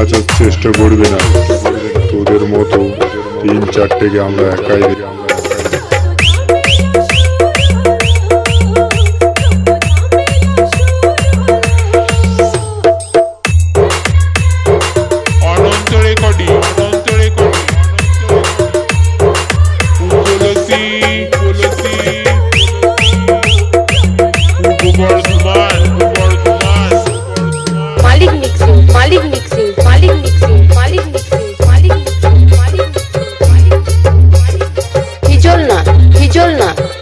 বাঁচার চেষ্টা করবে না। তোদের মতো তিন চারটেকে আমরা একাই চল না